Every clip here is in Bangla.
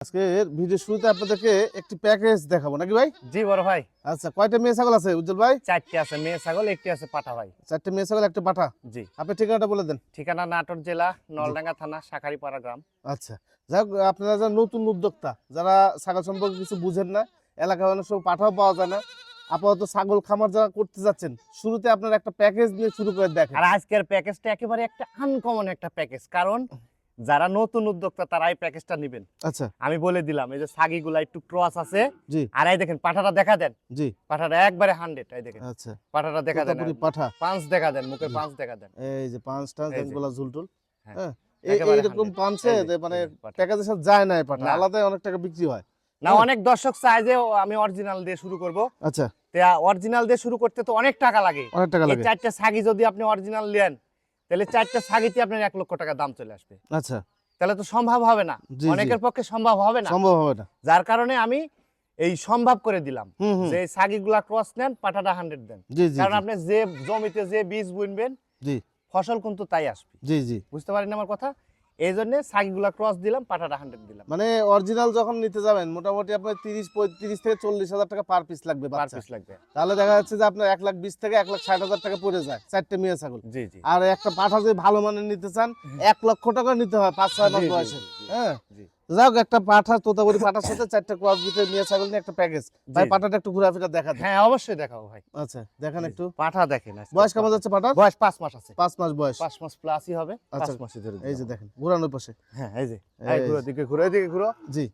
আজকে ভিডিও শুরুতে আপনাদেরকে একটি প্যাকেজ দেখাবো নাকি ভাই? জি বড় ভাই। আচ্ছা কয়টা মেয়ে ছাগল আছে উজ্জ্বল ভাই? চারটি আছে মেয়ে ছাগল একটি আছে পাঠা ভাই। চারটে মেয়ে ছাগল একটা পাঠা? জি। আপনি ঠিকানাটা বলে দেন। ঠিকানা নাটোর জেলা নলডাঙ্গা থানা শাখারিপাড়া গ্রাম। আচ্ছা যাক আপনারা যারা নতুন উদ্যোক্তা যারা ছাগল সম্পর্কে কিছু বুঝেন না এলাকায় অনেক সময় পাঠাও পাওয়া যায় না আপাতত ছাগল খামার যারা করতে যাচ্ছেন শুরুতে আপনার একটা প্যাকেজ নিয়ে শুরু করে দেখেন। আর আজকের প্যাকেজটা একেবারে একটা আনকমন একটা প্যাকেজ কারণ যারা নতুন উদ্যোক্তা তারা এই প্যাকেজটা নেবেন। আচ্ছা। আমি বলে দিলাম এই যে সাগিগুলা একটু ক্রস আছে। আর এই দেখেন পাঠাটা দেখা দেন। জি। পাঠাটা একবারে হান্ড্রেড এই দেখেন। আচ্ছা। পাঠাটা দেখা দেন। তোতাপুরি পাঠা? পাঁচ দেখা দেন মুখের পাঁচ দেখা দেন। এই যে পাঁচটা এই যে। ঝুলটুল হ্যাঁ। হ্যাঁ। এইরকম পাঁচে মানে। প্যাকেজের সাথে যায় না পাঠা। না। আলাদাই অনেক টাকা বিক্রি হয়। না অনেক দর্শক চায় যে আমি অরিজিনাল দিয়ে শুরু করব। আচ্ছা। অরিজিনাল দিয়ে শুরু করতে তো অনেক টাকা লাগে। অনেক টাকা এই লাগে। চারটা ছাগি যদি আপনি অরিজিনাল নেন তাহলে চারটা ছাগিতে আপনার এক লক্ষ টাকা দাম চলে আসবে। আচ্ছা। তাহলে তো সম্ভব হবে না। অনেকের পক্ষে সম্ভব হবে না। সম্ভব হবে না। যার কারণে আমি এই সম্ভব করে দিলাম। যে ছাগিগুলা ক্রস নেন পাটাটা হান্ড্রেড দেন। কারণ আপনি যে জমিতে যে বীজ বুনবেন জি। ফসল কিন্তু তাই আসবে। জি জি। বুঝতে পারেন আমার কথা? এই জন্য সাকিগুলা ক্রস দিলাম পাটাটা হান্ড্রেড দিলাম। মানে অরিজিনাল যখন নিতে যাবেন মোটামুটি আপনার তিরিশ পঁয়ত্রিশ থেকে চল্লিশ হাজার টাকা পার পিস লাগবে পার পিস লাগবে। তাহলে দেখা যাচ্ছে যে আপনার এক লাখ বিশ থেকে এক লাখ ষাট হাজার টাকা পড়ে যায় চারটে মেয়ে ছাগল। জি জি। আর একটা পাঠা যদি ভালো মানের নিতে চান এক লক্ষ টাকা নিতে হয় পাঁচ ছয় মাস বয়সে। হ্যাঁ? জি। যাক একটা পাঠা তোতাবুরি পাঠার সাথে চারটে ক্রস বিটের মেয়ে ছাগল নিয়ে একটা প্যাকেজ ভাই পাঠাটা একটু ঘোরাফেরা দেখা হ্যাঁ অবশ্যই দেখাবো ভাই। আচ্ছা দেখেন একটু। পাঠা দেখেন। বয়স কেমন যাচ্ছে পাঠার? বয়স পাঁচ মাস আছে। পাঁচ মাস বয়স। পাঁচ মাস প্লাসই হবে। আচ্ছা, মাসই ধরে এই যে দেখেন ঘোরানোর পাশে। হ্যাঁ এই যে। এই ঘুরো দিকে ঘুরো এদিকে ঘুরো। জি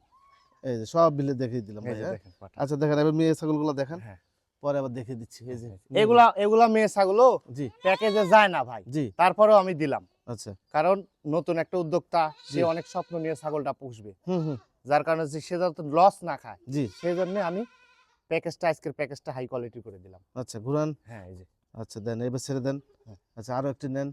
এই যে সব বিলে দেখিয়ে দিলাম ভাই হ্যাঁ? পাঠা। আচ্ছা দেখেন এবার মেয়ে ছাগলগুলো দেখেন। হ্যাঁ। পরে আবার দেখিয়ে দিচ্ছি এই যে। এগুলা এগুলা মেয়ে ছাগল জি। প্যাকেজে যায় না ভাই। জি। তারপরেও আমি দিলাম। আচ্ছা। কারণ নতুন একটা উদ্যোক্তা সে অনেক স্বপ্ন নিয়ে ছাগলটা পুষবে। যার কারণে সে যাতে লস না খায় জি। সেই জন্য আমি প্যাকেজটা আজকের প্যাকেজটা হাই কোয়ালিটি করে দিলাম। আচ্ছা ঘুরান। হ্যাঁ এই যে। আচ্ছা দেন এবার ছেড়ে দেন। হ্যাঁ। আচ্ছা আরও একটি নেন।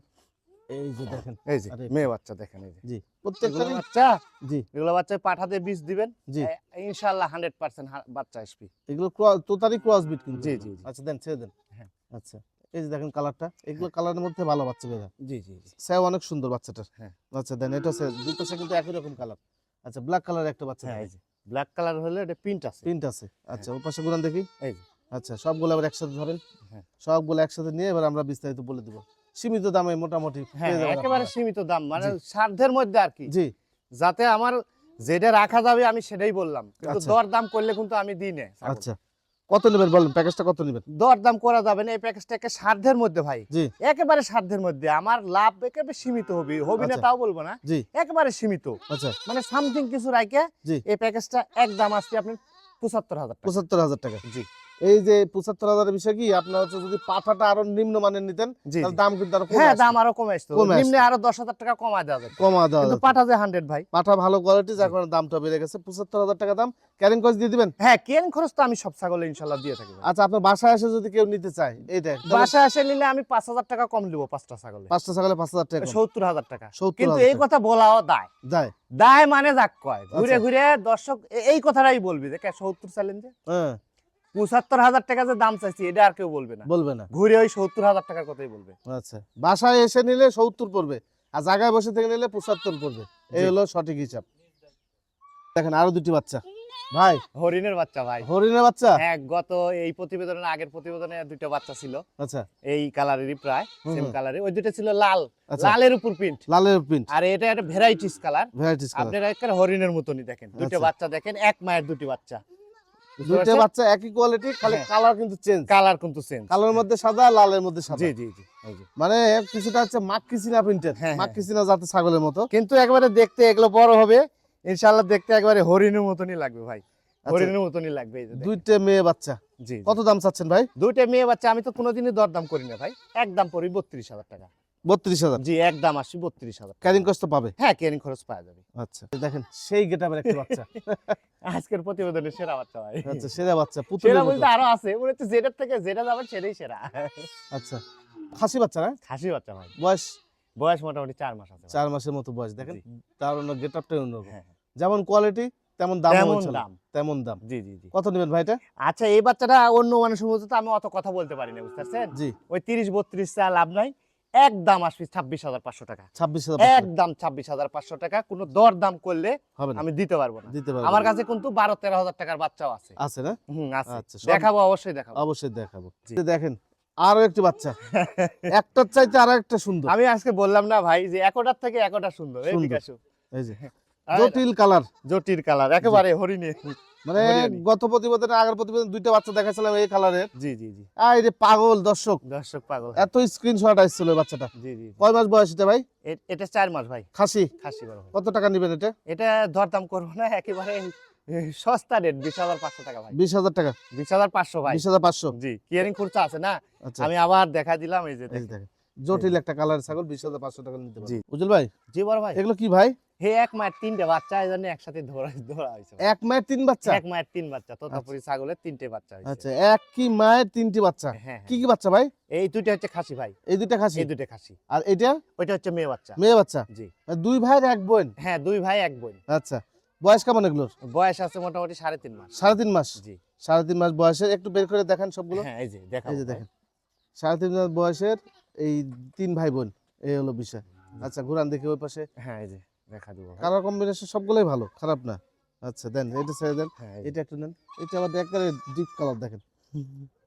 এই যে দেখেন। এই যে মেয়ে বাচ্চা দেখেন এই যে। জি। প্রত্যেকটা বাচ্চা? জি। এগুলো বাচ্চা পাঠাতে বীজ দিবেন? জি। ইনশাআল্লাহ হান্ড্রেড পার্সেন্ট বাচ্চা আসবে এগুলো ক্রস তোতারি ক্রস বিট কিন্তু জি, জি। আচ্ছা দেন ছেড়ে দেন। হ্যাঁ। আচ্ছা। এই যে দেখেন কালারটা এগুলো কালারের মধ্যে ভালো বাচ্চা বেরা জি জি স্যাও অনেক সুন্দর বাচ্চাটার। হ্যাঁ। আচ্ছা দেন এটা দুটো সে কিন্তু একই রকম কালার। আচ্ছা ব্ল্যাক কালার একটা বাচ্চা হ্যাঁ এই যে ব্ল্যাক কালার হলে এটা প্রিন্ট আছে। প্রিন্ট আছে। আচ্ছা ওর পাশে ঘুরান দেখি। এই আচ্ছা সবগুলো আবার একসাথে ধরেন। হ্যাঁ। সবগুলো একসাথে নিয়ে এবার আমরা বিস্তারিত বলে দেবো। সীমিত দামে মোটামুটি হ্যাঁ একেবারে সীমিত দাম মানে। সাধ্যের মধ্যে আর কি। জি। যাতে আমার যেটা রাখা যাবে আমি সেটাই বললাম। কিন্তু আচ্ছা। দর দাম করলে কিন্তু আমি দিই না আচ্ছা। কত নেবেন বলেন প্যাকেজটা কত নেবেন? দর দাম করা যাবে না এই প্যাকেজটা একে সাধ্যের মধ্যে ভাই। জি। একেবারে সাধ্যের মধ্যে। আমার লাভ একেবারে সীমিত হবে হবে না আচ্ছা। তাও বলব না। জি। একেবারে সীমিত। আচ্ছা। মানে সামথিং কিছু রাখে। এই প্যাকেজটা একদম আসছে আপনি পঁচাত্তর হাজার পঁচাত্তর হাজার টাকা। জি। এই যে পঁচাত্তর হাজারের বিষয় কি? আপনার হচ্ছে যদি পাঠাটা আরও নিম্ন মানের নিতেন তাহলে দাম কিন্তু আরও হ্যাঁ দাম আরও কমে আসতো। নিম্নে আরও দশ হাজার টাকা কমা দেওয়া যাবে কমা দেওয়া কিন্তু পাঠা যে হান্ড্রেড ভাই। পাঠা ভালো কোয়ালিটি যার কারণে দামটা বেড়ে গেছে। পঁচাত্তর হাজার টাকা দাম। ক্যারিং কস্ট দিয়ে দিবেন? হ্যাঁ খরচ তো আমি সব ছাগলে ইনশাল্লাহ দিয়ে থাকি আচ্ছা আপনার বাসায় এসে যদি কেউ নিতে চায় বাসায় আসে নিলে আমি পাঁচ হাজার টাকা কম দিব পাঁচটা ছাগলে। পাঁচটা ছাগলে পাঁচ হাজার টাকা সত্তর হাজার টাকা। কিন্তু এই কথা বলাও দায়। যায় দায় মানে যাক কয়। ঘুরে আচ্ছা। ঘুরে দর্শক এই কথাটাই বলবি যে সত্তর যে? হ্যাঁ। পঁচাত্তর হাজার টাকা যে দাম চাইছি এটা আর কেউ বলবে না। বলবে না। ঘুরে ওই সত্তর হাজার টাকার কথাই বলবে। আচ্ছা। বাসায় এসে নিলে সত্তর পড়বে আর জায়গায় বসে থেকে নিলে পঁচাত্তর পড়বে। এই। হলো সঠিক হিসাব। দেখেন আরও দুটি বাচ্চা। ভাই। হরিণের বাচ্চা ভাই। হরিণের বাচ্চা? হ্যাঁ গত এই প্রতিবেদনের আগের প্রতিবেদনে দুইটা বাচ্চা ছিল। আচ্ছা। এই কালারেরই প্রায় সেম কালারে ওই দুটো ছিল লাল। আচ্ছা। লালের উপর প্রিন্ট লালের প্রিন্ট আর এটা একটা ভ্যারাইটিস কালার ভ্যারাইটিস কালার আপনারা একটা হরিণের মতনই দেখেন। দুটো আচ্ছা। বাচ্চা দেখেন এক মায়ের দুটি বাচ্চা। দুইটা বাচ্চা একই কোয়ালিটি খালি হ্যাঁ। কালার কিন্তু চেঞ্জ কালার কিন্তু চেঞ্জ কালোর মধ্যে সাদা লালের মধ্যে সাদা। জি জি জি মানে কিছুটা হচ্ছে মাক্কিসিনা প্রিন্টেড হ্যাঁ, হ্যাঁ। মাক্কিসিনা জাতের ছাগলের মতো। কিন্তু একবারে দেখতে এগুলো বড় হবে ইনশাআল্লাহ দেখতে একবারে হরিণের মতনই লাগবে ভাই। আচ্ছা, হরিণের মতনই লাগবে। দুইটা মেয়ে বাচ্চা। জি। কত দাম চাচ্ছেন ভাই? দুইটা মেয়ে বাচ্চা আমি তো কোনোদিনই দরদাম করি না ভাই। একদম পড়ি বত্রিশ হাজার টাকা। বত্রিশ হাজার। জি একদম আসি বত্রিশ হাজার। ক্যারিং কষ্ট পাবে। হ্যাঁ কেরিং খরচ পাওয়া যাবে। আচ্ছা। দেখেন সেই গেটাবের একটা বাচ্চা। আজকের প্রতিবেদনে সেরা বাচ্চা ভাই। আচ্ছা সেরা বাচ্চা পুতুলের সেরা বলতে আরও আছে। মনে হচ্ছে যেটার থেকে যেটা যাবে সেটাই সেরা। আচ্ছা খাসি বাচ্চা না? খাসি বাচ্চা ভাই। বয়স? বয়স মোটামুটি চার মাস আছে চার মাসের মতো বয়স। দেখেন তার অন্য গেট আপটাই অন্যরকম। হ্যাঁ, যেমন কোয়ালিটি তেমন দাম তেমন দাম। তেমন দাম। জি জি জি। কত নেবেন ভাইটা? আচ্ছা এই বাচ্চাটা অন্য মানুষের মতো আমি অত কথা বলতে পারি না বুঝতে পারছেন? জি। ওই তিরিশ বত্রিশ চা লাভ নাই। একদম আসবি ছাব্বিশ হাজার পাঁচশো টাকা। ছাব্বিশ হাজার একদম ছাব্বিশ হাজার পাঁচশো টাকা কোনো দর দাম করলে হবে আমি দিতে পারব না। দিতে পারব আমার কাছে কিন্তু বারো তেরো হাজার টাকার বাচ্চাও আছে। আছে না? হুম আছে। আচ্ছা, দেখাবো অবশ্যই দেখাবো। অবশ্যই দেখাবো। দেখেন আরও একটি বাচ্চা। একটার চাইতে আরও একটা সুন্দর। আমি আজকে বললাম না ভাই যে একটার থেকে একটা সুন্দর। এই সুন্দর। দিকে আসো। এই যে জটিল কালার। জটিল কালার একেবারে হরিণী মানে গত প্রতিবেদনে আগের প্রতিবেদন দুইটা বাচ্চা দেখাছিলাম এই কালারের। জি জি জি। আই রে পাগল দর্শক। দর্শক পাগল এত স্ক্রিনশট আসছিল ওই বাচ্চাটা। জি জি। কয় মাস বয়স এটা ভাই? এটা চার মাস ভাই। খাসি? খাসি বড় কত টাকা নেবেন এটা? এটা দরদাম করব না একেবারে সস্তা রেট বিশ হাজার পাঁচশো টাকা ভাই। বিশ হাজার টাকা? বিশ হাজার পাঁচশো ভাই। বিশ হাজার পাঁচশো? জি কিয়ারিং খরচা আছে না? আচ্ছা। আমি আবার দেখা দিলাম এই যে জটিল একটা কালার ছাগল বিশ হাজার পাঁচশো টাকা নিতে জি। পারবেন উজ্জ্বল ভাই? জি বড় ভাই। এগুলো কি ভাই? হে এক মায়ের তিনটে বাচ্চা এই জন্য একসাথে ধরা ধরা হয়েছে এক মায়ের তিন বাচ্চা? এক মায়ের তিন বাচ্চা তোতাপুরি ছাগলের তিনটে বাচ্চা হয়েছে। আচ্ছা এক কি মায়ের তিনটি বাচ্চা? হ্যাঁ হ্যাঁ। কি কি বাচ্চা ভাই? এই দুইটা হচ্ছে খাসি ভাই। এই দুইটা খাসি? এই দুটো খাসি। আর এটা ওইটা হচ্ছে মেয়ে বাচ্চা। মেয়ে বাচ্চা? জি। দুই ভাইয়ের এক বোন? হ্যাঁ দুই ভাই এক বোন। আচ্ছা বয়স কেমন এগুলোর? বয়স আছে মোটামুটি সাড়ে তিন মাস। সাড়ে তিন মাস? জি। সাড়ে তিন মাস বয়সের একটু বের করে দেখান সবগুলো। হ্যাঁ এই যে দেখা এই যে দেখেন। সাড়ে তিন মাস বয়সের এই তিন ভাই বোন এই হলো বিষয়। আচ্ছা ঘুরান দেখি ওই পাশে। হ্যাঁ এই যে। দেখা দিব কালার কম্বিনেশন সবগুলোই ভালো খারাপ না। আচ্ছা দেন এটা ছেড়ে দেন। হ্যাঁ। এটা একটু নেন। এটা আবার একবারে ডিপ কালার দেখেন।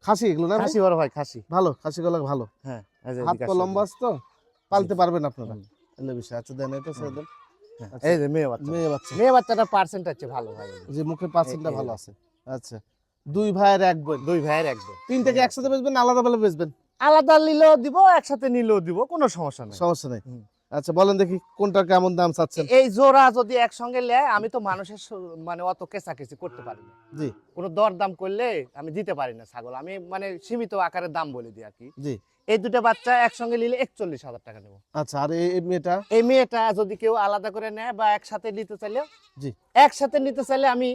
খাসি এগুলো না খাসি বড় ভাই খাসি। ভালো খাসি গুলো ভালো। হ্যাঁ হাত আসো, লম্বা আছে তো পালতে পারবেন আপনারা। এগুলো বিষয়। আচ্ছা দেন এটা ছেড়ে দেন। হ্যাঁ, আচ্ছা। এই যে মেয়ে বাচ্চা। মেয়ে বাচ্চা। মেয়ে বাচ্চাটা পার্সেন্ট হচ্ছে ভালো। ভাই যে। মুখের পার্সেন্টটা ভালো আছে। আচ্ছা দুই ভাইয়ের এক বোন। দুই ভাইয়ের এক বোন। তিনটাকে একসাথে বেচবেন আলাদা বেলা বেচবেন? আলাদা নিলেও দিব একসাথে নিলেও দিব কোনো সমস্যা নাই। সমস্যা নেই। আচ্ছা বলেন দেখি কোনটা কেমন দাম চাচ্ছেন? এই জোড়া যদি একসঙ্গে নেয় আমি তো মানুষের মানে অত কেঁচাকেচি করতে পারি না। জি। কোনো দর দাম করলে আমি দিতে পারি না ছাগল। আমি মানে সীমিত আকারে দাম বলে দিই আর কি। জি। এই দুটো বাচ্চা একসঙ্গে নিলে একচল্লিশ হাজার টাকা নেব। আচ্ছা আর এই মেয়েটা? এই মেয়েটা যদি কেউ আলাদা করে নেয় বা একসাথে নিতে চাইলে জি। একসাথে নিতে চাইলে আমি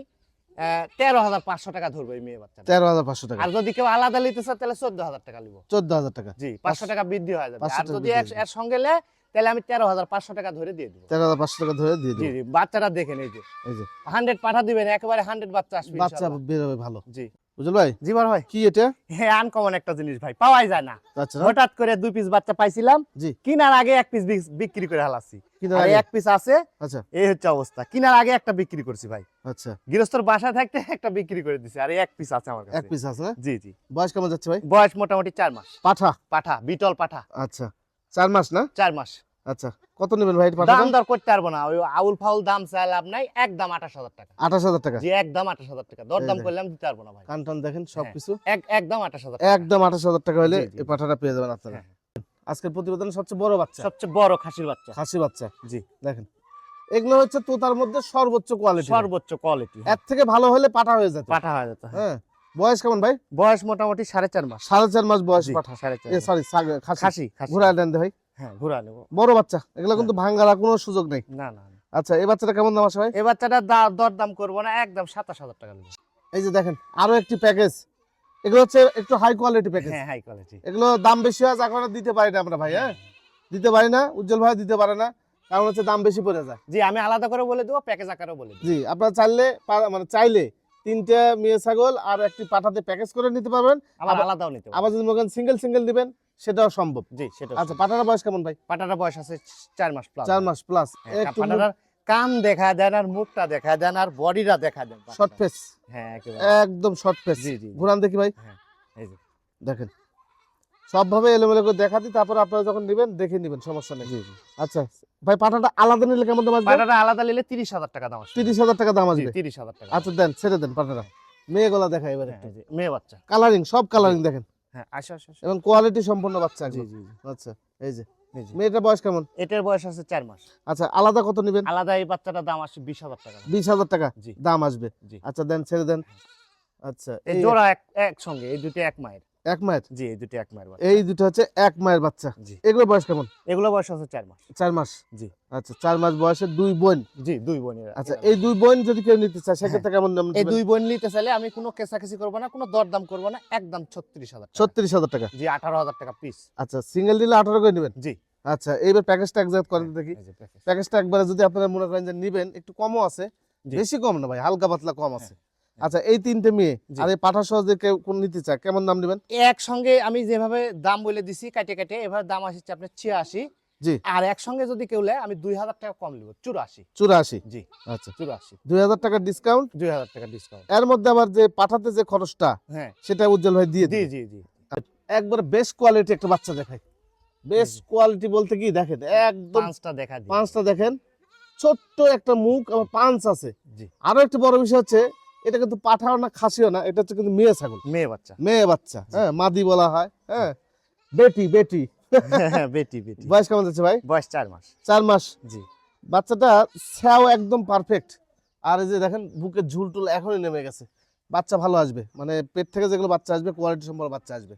তেরো হাজার পাঁচশো টাকা ধরবো এই মেয়ে বাচ্চা তেরো হাজার পাঁচশো টাকা। আর যদি কেউ আলাদা নিতে চায় তাহলে চোদ্দ হাজার টাকা নিবো। চোদ্দ হাজার টাকা। জি পাঁচশো টাকা বৃদ্ধি হয়ে যাবে। আর যদি এক- এর সঙ্গে নেয় তাহলে আমি তেরো হাজার পাঁচশো টাকা ধরে দিয়ে দিব। তেরো হাজার পাঁচশো টাকা ধরে দিয়ে জি বাচ্চাটা দেখেন এই যে। এই যে। হান্ড্রেড পাঠা দিবেন একেবারে হান্ড্রেড বাচ্চা আসবে বাচ্চা বেরোবে ভালো। জি। বুঝল ভাই জি বড় ভাই। কি এটা? হ্যাঁ আনকমন একটা জিনিস ভাই পাওয়াই যায় না। আচ্ছা। হঠাৎ করে দুই পিস বাচ্চা পাইছিলাম জি। কিনার আগে এক পিস বিক্রি করে হালাচ্ছি। আর এক পিস আছে আচ্ছা। এই হচ্ছে অবস্থা। কিনার আগে একটা বিক্রি করছি ভাই। আচ্ছা। গৃহস্থর বাসায় থাকতে একটা বিক্রি করে দিছি আর এক পিস আছে আমার এক পিস আছে জি জি। বয়স কেমন যাচ্ছে ভাই? বয়স মোটামুটি চার মাস। পাঠা? পাঠা বিটল পাঠা। আচ্ছা। চার মাস না? চার মাস। আচ্ছা কত নেবেন ভাই দাম দর করতে পারব না ওই আউল ফাউল দাম চাই লাভ নাই একদম আঠাশ হাজার টাকা। আঠাশ হাজার টাকা? জি একদম আঠাশ হাজার টাকা দর দাম এই দিতে পারব না ভাই। কান টান দেখেন সবকিছু। এক একদম আঠাশ হাজার টাকা। একদম আঠাশ হাজার টাকা হলে এই পাঠাটা পেয়ে যাবেন আপনারা। হ্যাঁ, আজকের প্রতিবেদনের সবচেয়ে বড় বাচ্চা? সবচেয়ে বড় খাসির বাচ্চা। খাসি বাচ্চা? জি। দেখেন। এগুলো হচ্ছে তোতার মধ্যে সর্বোচ্চ কোয়ালিটি সর্বোচ্চ কোয়ালিটি এর থেকে ভালো হলে পাঠা হয়ে যেত। পাঠা হয়ে যেত হ্যাঁ। বয়স কেমন ভাই? বয়স মোটামুটি সাড়ে চার মাস। সাড়ে চার মাস বয়স। পাঠা সাড়ে চার সরি খাসি। খাসি দেন ভাই। হ্যাঁ ঘুরা নেব। বড় বাচ্চা এগুলো কিন্তু ভাঙ্গার কোনো সুযোগ নেই। না না। আচ্ছা এই বাচ্চাটা কেমন দাম আছে ভাই? এই বাচ্চাটা দর দাম করব না একদম সাতাশ হাজার টাকা নেব। এই যে দেখেন আরও একটি প্যাকেজ এগুলো হচ্ছে একটু হাই কোয়ালিটি প্যাকেজ হ্যাঁ হাই কোয়ালিটি এগুলো দাম বেশি হয় যার কারণে দিতে পারি না আমরা ভাই হ্যাঁ? দিতে পারি না উজ্জ্বল ভাই দিতে পারে না কারণ হচ্ছে দাম বেশি পড়ে যায়। জি আমি আলাদা করে বলে দেবো প্যাকেজ আকারে বলে জি আপনারা চাইলে মানে চাইলে তিনটে মেয়ে ছাগল আর একটি পাঠাতে প্যাকেজ করে নিতে পারবেন। আবার আলাদাও নিতে আবার যদি মনে সিঙ্গেল সিঙ্গেল দিবেন সেটাও সম্ভব। জি সেটা আচ্ছা পাঠাটার বয়স কেমন ভাই? পাটাটার বয়স আছে চার মাস প্লাস চার মাস প্লাস পাঠাটার কান দেখা দেন আর মুখটা দেখা দেন আর বডিটা দেখা দেন। শর্ট ফেস হ্যাঁ একদম শর্ট ফেস জি, জি। ঘুরান দেখি ভাই। এই যে। দেখেন। সবভাবে এলোমেলো করে দেখাতি তারপর আপনারা যখন নেবেন দেখে নেবেন সমস্যা নেই। আচ্ছা ভাই পাঠাটা আলাদা নিলে কেমন দাম আসবে? পাটাটা আলাদা নিলে তিরিশ হাজার টাকা দাম আসবে। তিরিশ হাজার টাকা দাম আসবে। তিরিশ হাজার টাকা। আচ্ছা দেন ছেড়ে দেন পাঠাটা মেয়ে গলা দেখা এবার হ্যাঁ, মেয়ে বাচ্চা। কালারিং সব কালারিং দেখেন। হ্যাঁ আসো আসো। এবং কোয়ালিটি সম্পন্ন বাচ্চা জি জি আচ্ছা এই যে। মেয়েটার বয়স কেমন? এটার বয়স আছে চার মাস। আচ্ছা আলাদা কত নেবেন? আলাদা এই বাচ্চাটার দাম আসছে বিশ হাজার টাকা। বিশ হাজার টাকা দাম আসবে। আচ্ছা দেন ছেড়ে দেন। আচ্ছা এই এই জোড়া এক একসঙ্গে এই দুটো এক মায়ের। এক মায়ের? জি এই দুটো এক মায়ের এই দুটো হচ্ছে এক মায়ের বাচ্চা। জি। এগুলো বয়স কেমন? এগুলো বয়স আছে চার মাস। চার মাস? জি। আচ্ছা চার মাস বয়সে দুই বোন? জি দুই বোনের আচ্ছা এই দুই বোন যদি কেউ নিতে চায় সেক্ষেত্রে কেমন দাম এই দুই বোন নিতে চাইলে আমি কোনো কেসাকেসি করব না কোনো দরদাম করব না একদম ছত্রিশ হাজার ছত্রিশ হাজার টাকা? জি আঠারো হাজার টাকা পিস আচ্ছা সিঙ্গেল দিলে আঠারো করে নেবেন? জি। আচ্ছা এইবার প্যাকেজটা একজাক্ট করেন দেখি। প্যাকেজটা একবারে যদি আপনারা মনে করেন যে নিবেন একটু কমও আছে। বেশি কম না ভাই হালকা পাতলা কম আছে। আচ্ছা এই তিনটে মেয়ে। আর এই পাঠা সহ যে কোন নিতে চায়? কেমন দাম নেবেন? একসঙ্গে আমি যেভাবে দাম বলে দিছি কাটে কাটে এভাবে দাম আসছে আপনার ছিয়াশি। জি। আর একসঙ্গে যদি কেউ নেয় আমি দুই হাজার টাকা কম নেব চুরাশি। চুরাশি? জি আচ্ছা। চুরাশি। দুই হাজার টাকার ডিসকাউন্ট দুই হাজার টাকা ডিসকাউন্ট এর মধ্যে আবার যে পাঠাতে যে খরচটা হ্যাঁ। সেটা উজ্জ্বল ভাই দিয়ে জি জি জি। একবারে বেস্ট কোয়ালিটি একটা বাচ্চা দেখাই। বেস্ট কোয়ালিটি বলতে কি? দেখেন একদম পাঁচটা দেখা পাঁচটা দেখেন ছোট্ট একটা মুখ আবার পাঁচ আছে। জি। আরও একটা বড় বিষয় হচ্ছে এটা কিন্তু পাঠাও না খাসিও না এটা হচ্ছে কিন্তু মেয়ে ছাগল। মেয়ে বাচ্চা। মেয়ে বাচ্চা হ্যাঁ মাদি বলা হয় হ্যাঁ বেটি বেটি। বেটি বেটি। বয়স কেমন যাচ্ছে ভাই? বয়স চার মাস। চার মাস। জি। বাচ্চাটা স্যাও একদম পারফেক্ট আর এই যে দেখেন বুকের ঝুল টুল এখনই নেমে গেছে। বাচ্চা ভালো আসবে মানে পেট থেকে যেগুলো বাচ্চা আসবে কোয়ালিটি সম্পন্ন বাচ্চা আসবে।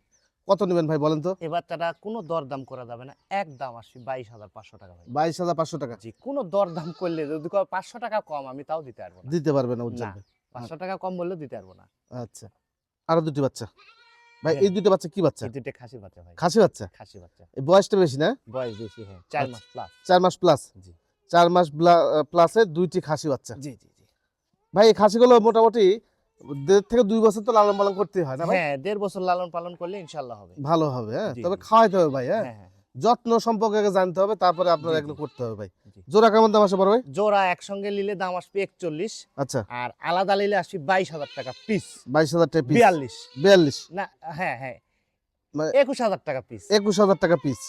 কত নেবেন ভাই বলেন তো? এই বাচ্চাটা কোনো দরদাম করা যাবে না এক দাম আসবে বাইশ হাজার পাঁচশো টাকা ভাই। বাইশ হাজার পাঁচশো টাকা। জি কোনো দরদাম করলে যদি পাঁচশো টাকা কম আমি তাও দিতে পারব দিতে পারবে না উজ্জ্বল পাঁচশো টাকা কম বললেও দিতে পারব না। আচ্ছা। আরও দুটি বাচ্চা। ভাই হ্যাঁ। এই দুটো বাচ্চা কি বাচ্চা? দুটো খাসি বাচ্চা ভাই। খাসি বাচ্চা? খাসি বাচ্চা। এই বয়সটা বেশি না? বয়স বেশি হ্যাঁ। চার আচ্ছা। মাস প্লাস চার মাস প্লাস জি। চার মাস প্লাসে দুইটি খাসি বাচ্চা। জি জি জি। ভাই এই খাসিগুলো মোটামুটি দেড় থেকে দুই বছর তো লালন পালন করতে হয় না ভাই? হ্যাঁ দেড় বছর লালন পালন করলে ইনশাল্লাহ হবে। ভালো হবে হ্যাঁ। তবে। খাওয়াইতে হবে ভাই হ্যাঁ। হ্যাঁ হ্যাঁ। যত্ন সম্পর্কে জানতে হবে তারপরে আপনার এগুলো করতে হবে ভাই। জোড়া কেমন দাম আসে বড় ভাই? জোড়া একসঙ্গে নিলে দাম আসবে একচল্লিশ। আচ্ছা। আর আলাদা নিলে আসবে বাইশ হাজার টাকা পিস বাইশ হাজার টাকা পিস বিয়াল্লিশ। বিয়াল্লিশ। না হ্যাঁ হ্যাঁ। মানে- একুশ হাজার টাকা পিস একুশ হাজার টাকা পিস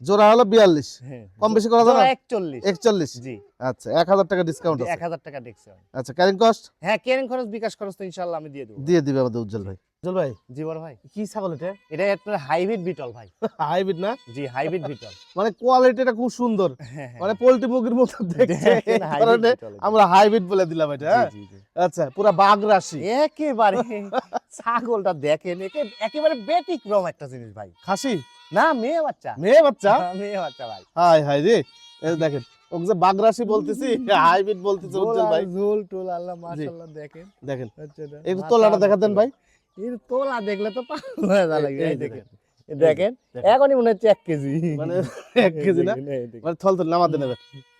জোড়া হলো বিয়াল্লিশ। হ্যাঁ কম বেশি করা যাবে? একচল্লিশ। একচল্লিশ। জি। আচ্ছা এক হাজার টাকা ডিসকাউন্ট এক আছে। হাজার টাকা দেখছে আচ্ছা ক্যারিং কস্ট হ্যাঁ কেরিং খরচ বিকাশ খরচ তো ইনশাল্লাহ আমি দিয়ে দেবো। দিয়ে দিবে আমাদের উজ্জ্বল ভাই। উজ্জ্বল ভাই। জি বড় ভাই। কি ছাগল এটা? এটা আপনার হাইব্রিড বিটল ভাই। হাইব্রিড না? জি হাইব্রিড বিটল। মানে কোয়ালিটিটা খুব সুন্দর। হ্যাঁ মানে পোল্ট্রি মুরগির মতো দেখতে দেখেন, hybrid কারণে বিটল এটা। আমরা হাইব্রিড বলে দিলাম এটা হ্যাঁ? জি, জি, জি। আচ্ছা পুরা বাঘ রাশি একেবারে ছাগলটা দেখেন একেবারে ব্যতিক্রম একটা জিনিস ভাই। খাসি? না মেয়ে বাচ্চা। মেয়ে বাচ্চা? হ্যাঁ, মেয়ে বাচ্চা ভাই। হাই হাই রে। দেখেন ওকে যে বাঘ রাশি বলতেছি হাইব্রিড বলতেছে উজ্জ্বল ভাই। ঝোল টোল আল্লাহ মাশাআল্লাহ দেখেন। দেখেন। আচ্ছা, একটু তোলাটা দেখা দেন ভাই। এর তোলা দেখলে তো পাগল যে দেখেন। এখনই মনে হচ্ছে এক কেজি। মানে এক কেজি না। মানে থল থল নামাতে নেবে।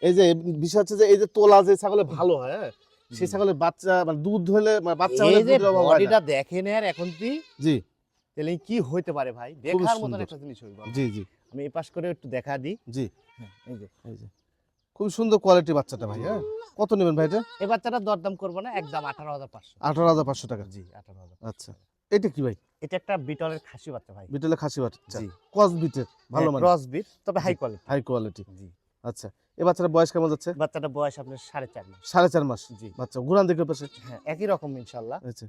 এই যে বিষয় হচ্ছে যে এই যে তোলা যে ছাগলে ভালো হয় হ্যাঁ? সেই বাচ্চা মানে দুধ হলে বাচ্চা হলে দুধের অভাব হয় না। বডিটা দেখেন আর এখন তুই জি। তাহলে কি হইতে পারে ভাই? দেখার মতন একটা জিনিস হইব জি জি। আমি এই পাশ করে একটু দেখা দিই। জি। হ্যাঁ, এই যে। এই যে। খুব সুন্দর কোয়ালিটি বাচ্চাটা ভাই হ্যাঁ? কত নেবেন ভাই এটা? এই বাচ্চাটা দরদাম করব না একদম আঠারো হাজার পাঁচশো। আঠারো হাজার পাঁচশো টাকা। জি আঠারো হাজার আচ্ছা। এটা কি ভাই? এটা একটা বিটলের খাসি বাচ্চা ভাই। বিটেলে খাসি বাচ্চা। কস বিটের ভালো মানে ক্রস বিট তবে হাই কোয়ালিটি হাই কোয়ালিটি জি। আচ্ছা এই বাচ্চাটার বয়স কেমন যাচ্ছে? বাচ্চাটা বয়স আপনার সাড়ে চার মাস। সাড়ে চার মাস। জি। বাচ্চা ঘুরান দেখে পাশে। হ্যাঁ একই রকম ইনশাল্লাহ আচ্ছা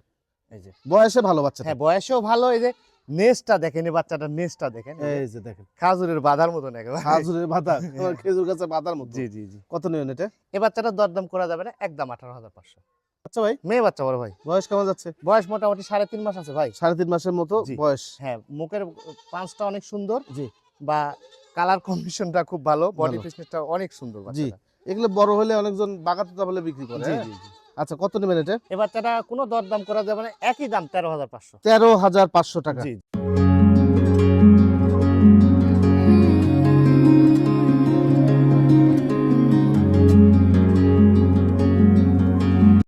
এই যে। বয়সে ভালো বাচ্চা হ্যাঁ বয়সেও ভালো এই যে নেসটা দেখেন এই বাচ্চাটার নেসটা দেখেন। এই যে দেখেন। খাজুরের বাঁধার মতন একেবারে। খাজুরের ভাতা তোমার খেজুর গাছের বাতার মতো। জি জি জি। কত নেবেন এটা? এই বাচ্চাটার দরদাম করা যাবে না একদম আঠারো হাজার পাঁচশো। আচ্ছা ভাই? মেয়ে বাচ্চা বড় ভাই। বয়স কেমন যাচ্ছে? বয়স মোটামুটি সাড়ে তিন মাস আছে ভাই। সাড়ে তিন মাসের মতো বয়স। হ্যাঁ মুখের পাঁচটা অনেক সুন্দর জি। বা কালার কম্বিনেশনটা খুব ভালো বডি। ফিটনেসটা অনেক সুন্দর জি। এগুলো বড় হলে অনেকজন বাগাতে বলে বিক্রি করে জি হ্যাঁ? জি জি। আচ্ছা কত নেবেন এটা? এই বাচ্চাটা কোনো দরদাম করা যাবে না একই দাম তেরো হাজার পাঁচশো। তেরো হাজার পাঁচশো টাকা। জি।